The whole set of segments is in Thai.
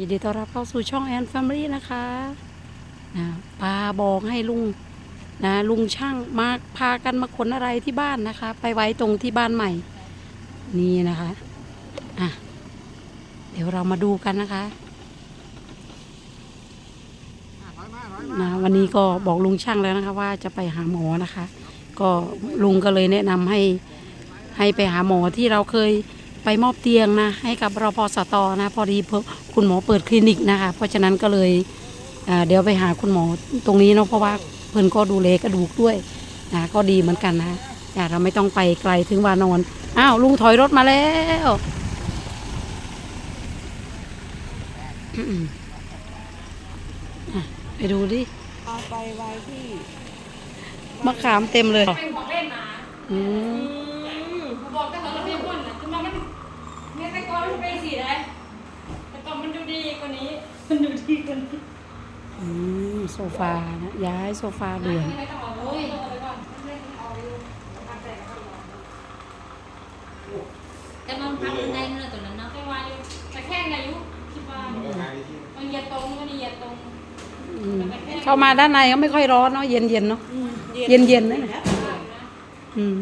ยินดีต้อนรับเข้าสู่ช่องแอนแฟมิลี่นะคะนะปาบอกให้ลุงนะลุงช่างมาพากันมาขนอะไรที่บ้านนะคะ ไปไว้ตรงที่บ้านใหม่ นี่นะคะอะเดี๋ยวเรามาดูกันนะคะนะวันนี้ก็บอกลุงช่างแล้วนะคะ ว่าจะไปหาหมอนะคะ ก็ลุงก็เลยแนะนำให้ให้ไปหาหมอที่เราเคย ไปมอบเตียงนะให้กับรพสตนะพอดีเพิ่งคุณหมอเปิดคลินิกนะคะ เพราะฉะนั้นก็เลยอ่าเดี๋ยวไปหาคุณหมอตรงนี้เนาะเพราะว่าเพิ่นก็ดูแลกระดูกด้วยนะก็ดีเหมือนกันนะอย่าเราไม่ต้องไปไกลถึงวานอนอ้าวลุงถอยรถมาแล้วอืมอะไปดูดิเอาไปไว้ที่มะขามเต็มเลยเป็นของเล่นนะอืมบอกแต่เราเรียกว่าน่ะคือมัน เนี่ยแต่ก่อนมันเป็นสีอะไรแต่ก่อนมันดูดีกว่านี้ มันดูดีกว่านี้อืมโซฟานะย้ายโซฟาด่วนไม่ต้องเอาเลยต้องเอาไปก่อนไม่ต้องเอาอยู่ทำใจกันก่อนแต่มันพักอยู่ในนั่นแหละตัวนั้นเนาะแต่ว่าอยู่แต่แค่อายุคิดว่ามันเหยียดตรงมันเหยียดตรงอืมเข้ามาด้านในก็ไม่ค่อยร้อนเนาะเย็นเย็นๆเนาะเย็นเย็นๆนะเนี่ยอืม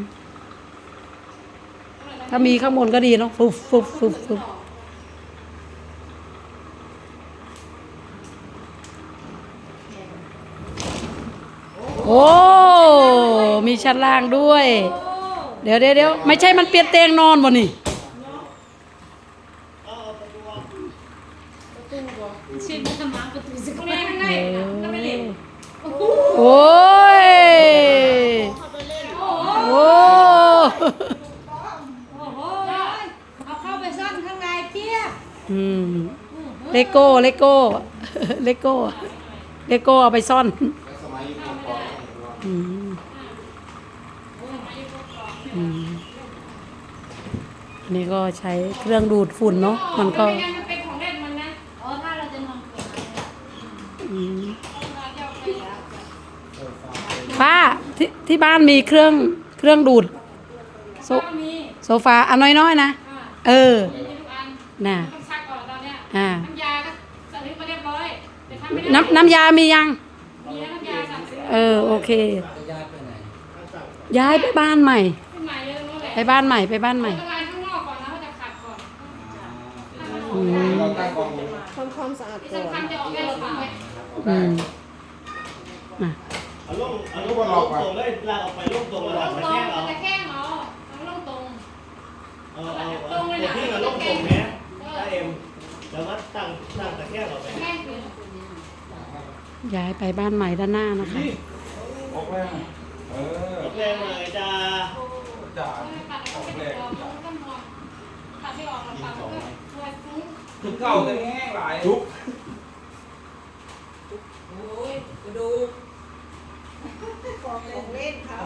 ถ้ามีข้างบนก็ดีเนาะฟุบฟุบฟุบฟุบโอ้ มีชั้นล่างด้วย เดี๋ยวเดี๋ยวเดี๋ยวไม่ใช่มันเปลี่ยนเตียงนอนบ่นี่ ชื่อมันทำมาประตูสิ ตรงนี้ข้างในก็ไม่เล่น โอ้ย โอ้ โอ้โห เอาเข้าไปซ่อนข้างในเทียบ อืมเล โก้ เลโก้ เลโก้ เลโก้เอาไปซ่อนอืมอืมอันนี้ก็ใช้เครื่องดูดฝุ่นเนาะ มันก็ไม่งั้นมันเป็นของเล่นมันนะอ๋อถ้าเราจะนอนเปิดอะไรอืมเราจะเอาไปป้าที่ที่บ้านมีเครื่องเครื่องดูดโซก็มีโซฟาอันน้อยๆนะ อ่าเออ มีทุกอัน น่ะต้ น้ำน้ำยามียังมีน้ำยาสั่งซื้อเออโอเคย้ายไปบ้านใหม่ ใหม่เลยนู้นแหละไปบ้านใหม่ไปบ้านใหม่ ทำงานข้างนอกก่อนนะเขาจะขัดก่อนอืมทำความสะอาดที่ก่อนสำคัญจะออกได้หรือเปล่าอืมเอาลงเอาลงตรงเลยลากออกไปลงตรงระลดับงตะตรแคงงเอาแต่แค่งเอาเอาลงตรง เอาเอาเอาตัวที่มันลงตรงเนี้ยถ้าเอ็มแล้วก็ตั้งตั้งตะแคงออกไปแค่งคือ ย้ายไปบ้านใหม่ด้านหน้านะคะ ออกแรงเออแรงเลยจ้าจ่าตัดแล้วก็เป็นตัวมันก็มองตัดไม่ออกแล้วตัดก็รวยฟุ้งถึงเก่าแต่แห้งหลายทุกของเล่นเขา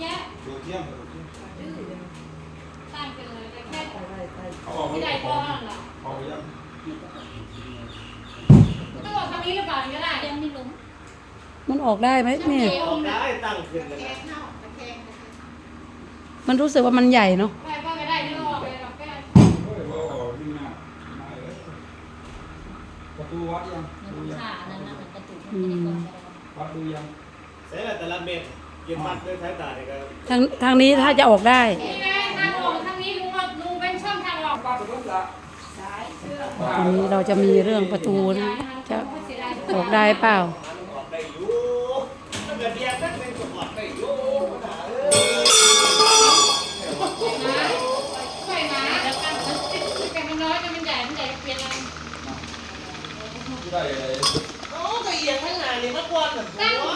แยะดูเที่ยงตั้งกันเลยแต่แค่เขาออกที่ใดพอนั่นแหละออกไปยัง ต้องบอกคำนี้หรือเปล่าก็ได้ยังไม่ลงมันออกได้ไหมเนี่ยออกได้ตั้งขึ้นกันนะมันรู้สึกว่ามันใหญ่เนาะได้ก็ไม่ได้ไม่ต้องออกเลยหรอกแค่เฮ้ยว่าออกที่หน้ามาเลยประตูวัดยังในดูยังขานั่นนะมันกระตุกมันไม่ได้ก่อนวัดดูยังเสร็จแล้วแต่ละเม็ดเก็บมัดด้วยสายตาเนี่ยก็ทางทางนี้ถ้าจะออกได้นี่ไงทางออกทางนี้ลุงว่าลุงเป็นช่องทางออก ป้าตัวละอันนี้เราจะมีเรื่องประตูนะจะออกได้เปล่าออ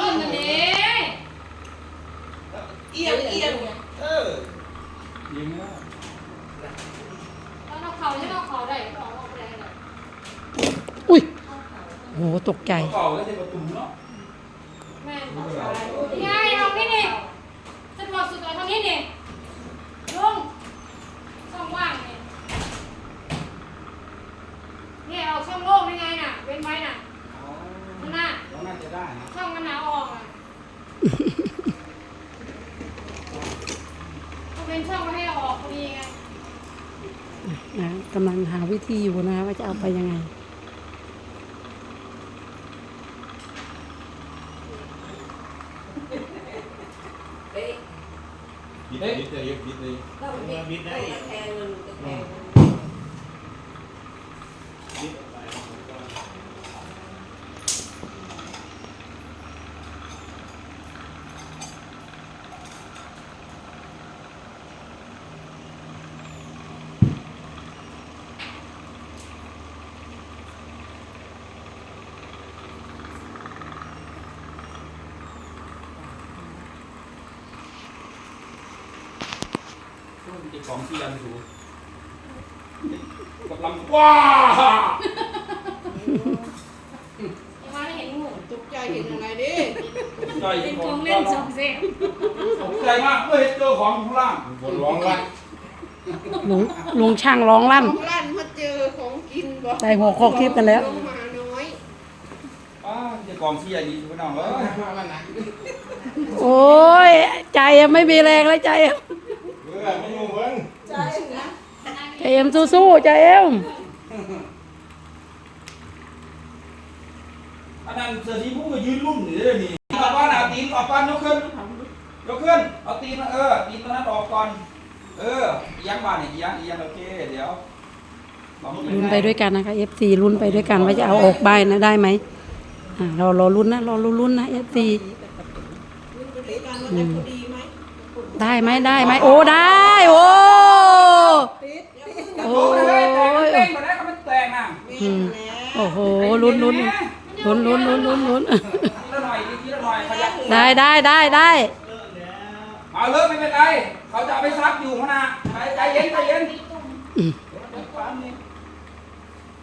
ตกใจ เก่าแล้วจะประตูเนาะแม่ยังไงเอานี่นี่ฉันบอกสุดเอาทางนี้นี่ลุงช่องว่างนี่เนี่ยเอาช่องโล่งยังไงน่ะ เว้นไว้น่ะข้างหน้าแล้วน่าจะได้นะช่องมันหนาออกอะก็เป็นช่องไม่ให้ออกพอดีไง นะกำลังหาวิธีอยู่นะคะว่าจะเอาไปยังไง เป๊ะบิดเลยบิดเลยบิดเลยาบิดได้แพงมันแพง ติดของเสียนดูกำลังว้ายังมาได้เห็นงูตกใจเห็นอะไรดิใจเป็นขขอองงเล่นสองเสียงตกใจมากเมื่อเห็นเจอของข้างล่างบนร้องลั่นลุงลุงช่างร้องลั่นของลั่นมาเจอของกินบ่ใส่หัวโคกทิพย์กันแล้วลงมาน้อยอ้าจะกองเสียดีพี่น้องเอ้ยโอ้ยใจอะไม่มีแรงแล้วใจเอ็มเออไม่อยู่เพิ่ง ใจนะ ใจ เอ็มสู้ๆใจเอ็มอันนั้นเสือสีผู้ก็ยืนรุ่นอยู่เลยนี่ออกก่อนเอาตีนออกก่อนยกขึ้น ยกขึ้น เอาตีนมาเออ ตีนตัวนั้นออกก่อน เออเอียงมาเนี่ยเอียงเอียงโอเค เดี๋ยวลุ้นไปด้วยกันนะคะ FC ลุ้นไปด้วยกันว่าจะเอาออกใบนะได้ไหมอ่าเรารอลุ้นนะรอลุ้นนะ FC รุ่นไปด้วยกันว่าจะพอดีไหมได้ไหมได้ไหมโอ้ได้โอ้ติดติดโอ้โอ้ ยยเต้นมาได้ก็มันแตกนะแม่อืมแล้วโอ้โหลุ้นลุ้นลุ้นลุ้นลุ้นลุ้นลุ้นทีละหน่อยทีละหน่อยขยับได้ได้ได้ได้เอาเลิกไม่เป็นไรเขาจะเอาไปซักอยู่ข้างหน้าใจใจเย็นใจเย็นอืม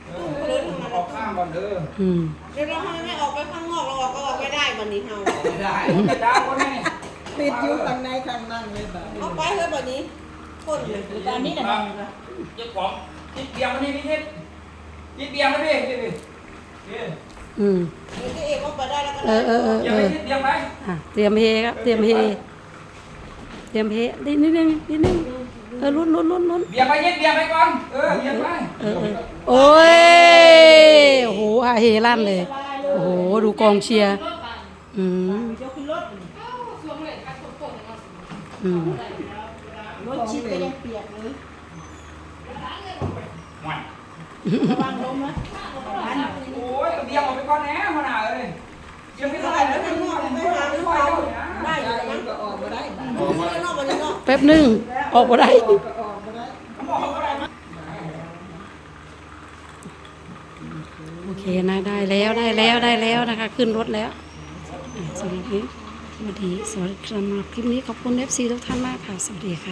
เออออกข้างก่อนเด้ออืมเดี๋ยวเราทำไมไม่ออกไปข้างนอกเราออกก็ออกไม่ได้วันนี้เฮาไม่ได้ไม่ได้คนนี้ติดอยู่ข้างในข้างนั่งเลยแบบเอาไปเถอะแบบนี้ คนเลยตอนนี้เดี๋ยวเจ้าของจิตเบียงมานี่พี่ทิศจิตเบียงมาดิพี่พี่อืมเดี๋ยวจะเอกเอาไปได้แล้วก็เอได้อเออเออเบียงเออไปทิศเบียงไปอะเตรียมเฮครับเตรียมเฮเตรียมเฮนิดนิดนึงนิดนึงเออลุ้นลุ้นลุ้นลุ้นเบียงไปทิศเบียงไปก่อนเออเบียงไปเออเออโอ้ยโอ้โหอาเฮลั่นเลยโอ้โหดูกองเชียร์รถไปอืมยกขึ้นรถเอ้าสวมเลยกา รโคตรๆอย่างนั้นอืมรถชิดก็ยังเปียกเลยหน่อยระวังล้มนะโอ้ยเบียงออกไปก่อนแหน่ขนาดเลยเบียงไม่ไม่ได้ได้แล้แล้ววข้าข้างงนนออกกไม่ไม่ได้หาไม่หรือได้เปล่าได้อยู่มั้งก็ออกมาได้ข้างนอกมาเลยเนาะแป๊บหนึงออกมาได้เขาบอกเขาอะไรมาโอเคนะได้แล้วได้แล้วได้แล้วนะคะ ขึ้นรถแล้วอะสำหรับนี้สวัสดีสวัสดีครับสำหรับคลิปนี้ขอบคุณ FC ทุกท่านมากค่ะ สวัสดีค่ะ